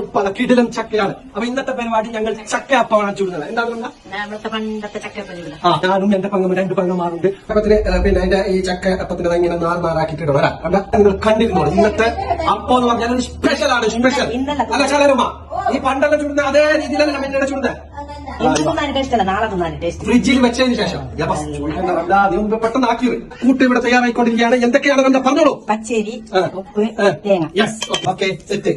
ഉപ്പല കിടിലം ചക്കയാണ്. അപ്പൊ ഇന്നത്തെ പരിപാടി ഞങ്ങൾ ചക്ക അപ്പമാണ് ചൂടുന്നത്. എന്താണ് ആ ഞാനും എന്റെ പങ്കും രണ്ട് പങ്കന്മാരുണ്ട് അപ്പത്തിന് പിന്നെ എന്റെ ഈ ചക്ക അപ്പത്തിന് ഇങ്ങനെ നാർ നാലാക്കിയിട്ട് വരാം അല്ല നിങ്ങൾ കണ്ടിരുന്നോളൂ. ഇന്നത്തെ അപ്പം എന്ന് പറഞ്ഞാൽ സ്പെഷ്യൽ ആണ് സ്പെഷ്യൽ അല്ല ചലരുമ ഈ പണ്ടെല്ലാം ചൂടുന്ന അതേ രീതിയിലല്ല ഇന്നലെ ചുടുന്നത് ഫ്രിഡ്ജിൽ വെച്ചതിന് ശേഷം. പെട്ടെന്ന് ആക്കി വരും കൂട്ടി ഇവിടെ തയ്യാറായിക്കൊണ്ടിരിക്കുകയാണ്. എന്തൊക്കെയാണ് കണ്ട? പറഞ്ഞോളൂ. പച്ചരി ആ. ഉപ്പ് തേങ്ങ. യെസ് ഓക്കെ സെറ്റ്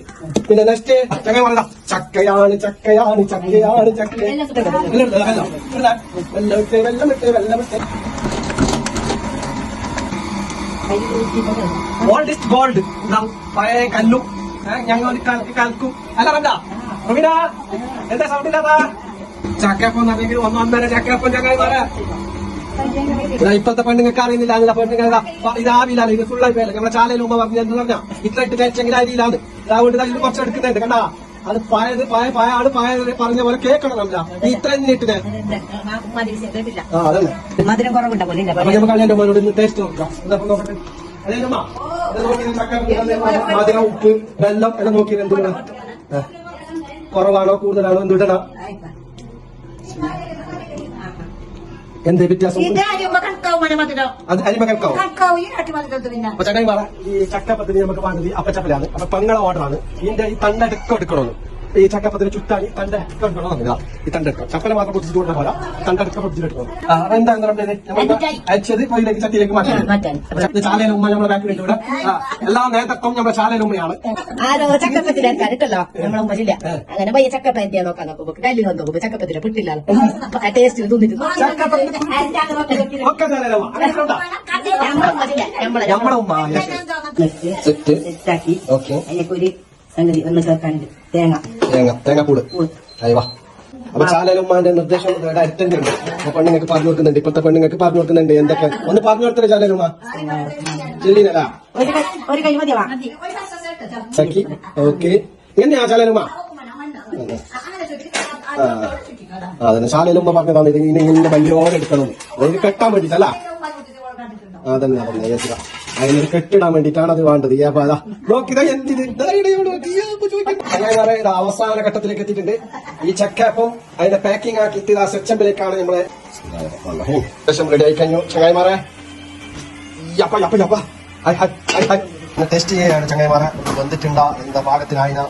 പിന്നെ നെക്സ്റ്റ് ചക്ക പറഞ്ഞ ചക്കയാണ് ചക്കയാണ് ചക്കയാണ് ചക്ക. വെള്ളം ഇട്ട് വെള്ളം ഇട്ട് വെള്ളം ഇട്ട്. ഗോൾഡ് ഇസ് ഗോൾഡ് പഴയ കല്ലും. ഞങ്ങൾ ഒരു അല്ല റബീന എന്താ സൗണ്ട് ഇല്ലാത്ത? ഒന്നൊന്നര ഇപ്പോഴത്തെ പെണ്ണുങ്ങൾക്ക് അറിയുന്നില്ല അതിലെ പെണ്ണുങ്ങൾ ഇത് ആവിയിലാണ് ഇത് ഫുള്ളായി പേല നമ്മളെ ചാലയിൽ ഉമ്മ പറഞ്ഞു എന്ന് പറഞ്ഞാ ഇത്ര ഇട്ട് കഴിച്ചെങ്കിൽ അരിയിലാണ് അതുകൊണ്ട് ഇതാ ഇത് കുറച്ച് എടുക്കുന്നുണ്ട് കണ്ടാ? അത് പായത് പായ പായ ആൾ പായ പറഞ്ഞ പോലെ നമ്മള ഈ ഇത്ര മതി ആ നമുക്ക് ഇന്ന് ടേസ്റ്റ് നോക്കാം. നോക്കട്ടെ? ഉപ്പ് വെള്ളം എല്ലാം നോക്കി എന്തുകൊണ്ടാണ് കുറവാണോ കൂടുതലാണോ? എന്തിടണം എന്ത് വ്യത്യാസം ഇത് അരിയുമ്പോ കണക്കാവും മന മധുരം അത് അരിമ കേൾക്കാവോ കണക്കാവും ഈ വ്യത്യാസം മധുരത്തിൽ പിന്നെ. അപ്പൊ ചടങ്ങ് പറ ഈ ചക്കപ്പത്തിന് നമുക്ക് വേണ്ടത് അപ്പച്ചപ്പലാണ്. അപ്പൊ പെങ്ങളെ ഓർഡറാണ് ഇതിന്റെ ഈ തണ്ടെടുക്കം എടുക്കണമെന്ന്. ഈ ചക്കപ്പത്തിന് ചുറ്റാടി തണ്ട ഈ തണ്ടെടുക്കം ചപ്പല മാത്രം പൊട്ടിച്ചിട്ട് പോലെ തണ്ടെടുക്കം പൊട്ടിച്ചിട്ടെടുക്കണം എന്താ അയച്ചത് കോയിലേക്ക് ചട്ടിയിലേക്ക് മാറ്റാൻ. ചാലയിലെ ഉമ്മ നമ്മളെ ബാക്കിലുണ്ട് ഇവിടെ. എല്ലാ നേതൃത്വം നമ്മുടെ ചാലയിലെ ഉമ്മയാണ്. ചക്കപ്പത്തിന്റെ നമ്മളെ ഉമ്മയില്ല അങ്ങനെ പയ്യ ചക്കപ്പത്തിയാ നോക്കാൻ നോക്കുമ്പോ കല്ലിൽ വന്ന് നോക്കുമ്പോ ചക്കപ്പത്തിനെ പിട്ടില്ല. ടേസ്റ്റ് തിന്നിട്ട് ഒക്കെ ചാലയിലെ ഉമ്മ? നമ്മളെ സെറ്റ്. സെറ്റാക്കി. ഓക്കെ. അതിലേക്ക് ഒരു സംഗതി ഒന്ന് കേൾക്കാനുണ്ട്. തേങ്ങ. തേങ്ങ തേങ്ങാപ്പൂട് അയവാ അപ്പൊ ചാലലുമാന്റെ നിർദ്ദേശം അറ്റൻഡ് ഉണ്ട് അപ്പൊ പെണ്ണുങ്ങൾക്ക് പറഞ്ഞു കൊടുക്കുന്നുണ്ട് ഇപ്പത്തെ പെണ്ണുങ്ങൾക്ക് പറഞ്ഞു കൊടുക്കുന്നുണ്ട് എന്തൊക്കെ? ഒന്ന് പറഞ്ഞു കൊടുത്തേ ചാലലുമ ജില്ലിനല്ല ഒരു കൈ ഒരു കൈ മതിയാ? സഖി ഓക്കെ. എങ്ങനെയാ ചാലലുമ്മ ആ. അതന്നെ. ചാലലുമ്മ പറഞ്ഞതാണ്. ഇത് ഇനി ഇങ്ങനെ വലിയോടെ എടുക്കണം. അതായത് കെട്ടാൻ വേണ്ടിട്ടല്ല? അതന്നെ അതന്നെ. ഇതാ. അതിനൊരു കെട്ടിടാൻ വേണ്ടിട്ടാണ് അത് വേണ്ടത്. അപ്പൊ അതാ. നോക്കിതാ എന്തിന്? അവസാന ഘട്ടത്തിലേക്ക് എത്തിയിട്ടുണ്ട്. ഈ ചക്കപ്പം അതിന്റെ പാക്കിംഗ് ആക്കിയിട്ട് ആ സെച്ചമ്പിലേക്കാണ് നമ്മളെ റെഡി ആയി കഴിഞ്ഞു. ചങ്ങായിമാരെ. യപ്പ ടെസ്റ്റ് ചെയ്യാണ് ചങ്ങായിമാരെ. വന്നിട്ടുണ്ടാ? എന്താ പാകത്തിനായിന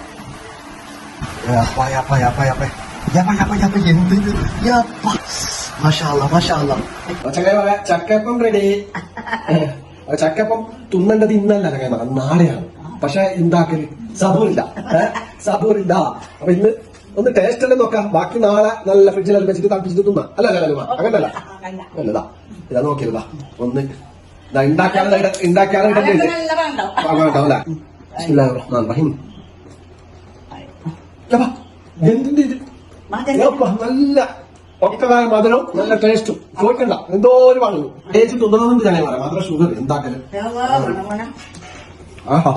ചക്കപ്പം റെഡി ചക്കപ്പം തുന്നേണ്ടത് ഇന്നല്ല ചങ്ങായിമാരെ നാളെയാണ്. പക്ഷെ എന്താക്കൽ? സബൂറില്ല? സബൂറില്ല. അപ്പൊ ഇന്ന് ഒന്ന് ടേസ്റ്റ് അല്ലേ നോക്കാം. ബാക്കി നാളെ നല്ല ഫ്രിഡ്ജിൽ വെച്ചിട്ട് തണുപ്പിച്ചിട്ട് തിന്നാം. അല്ല അല്ല അല്ല അങ്ങനല്ല. അല്ലതാ ഇതാ നോക്കിയതാ ഒന്ന് യപ്പാ, എന്തിന്റെ ഇത്? നല്ല ഒക്കതായ മധുരം നല്ല ടേസ്റ്റും ചോദിക്കണ്ട. എന്തോ ഒരു പറഞ്ഞു ടേസ്റ്റ് തിന്നണമെന്ന് ഞാൻ പറയാം. മാത്രം ഷുഗർ എന്താക്കൽ? ആഹാ.